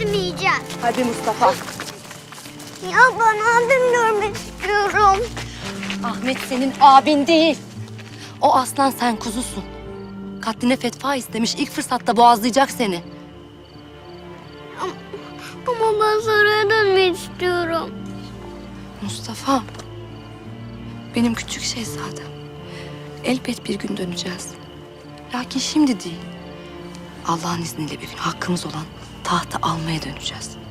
Ben yetmeyeceğim. Hadi Mustafa. Ya ben abim görmek istiyorum. Ahmet senin abin değil. O aslan sen kuzusun. Katline fetva istemiş. ilk fırsatta boğazlayacak seni. Ama ben saraya dönmek istiyorum. Mustafa. Benim küçük şehzadem. Elbet bir gün döneceğiz. Lakin şimdi değil. Allah'ın izniyle bir gün hakkımız olan tahtı almaya döneceğiz.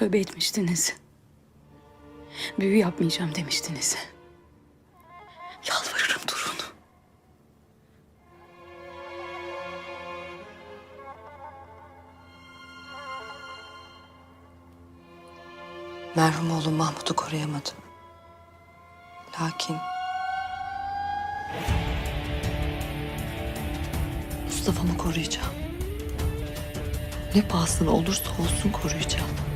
Tövbe etmiştiniz. Büyü yapmayacağım demiştiniz. Yalvarırım durun. Merhum oğlum Mahmut'u koruyamadım. Lakin... Mustafa'mı koruyacağım. Ne pahasına olursa olsun koruyacağım.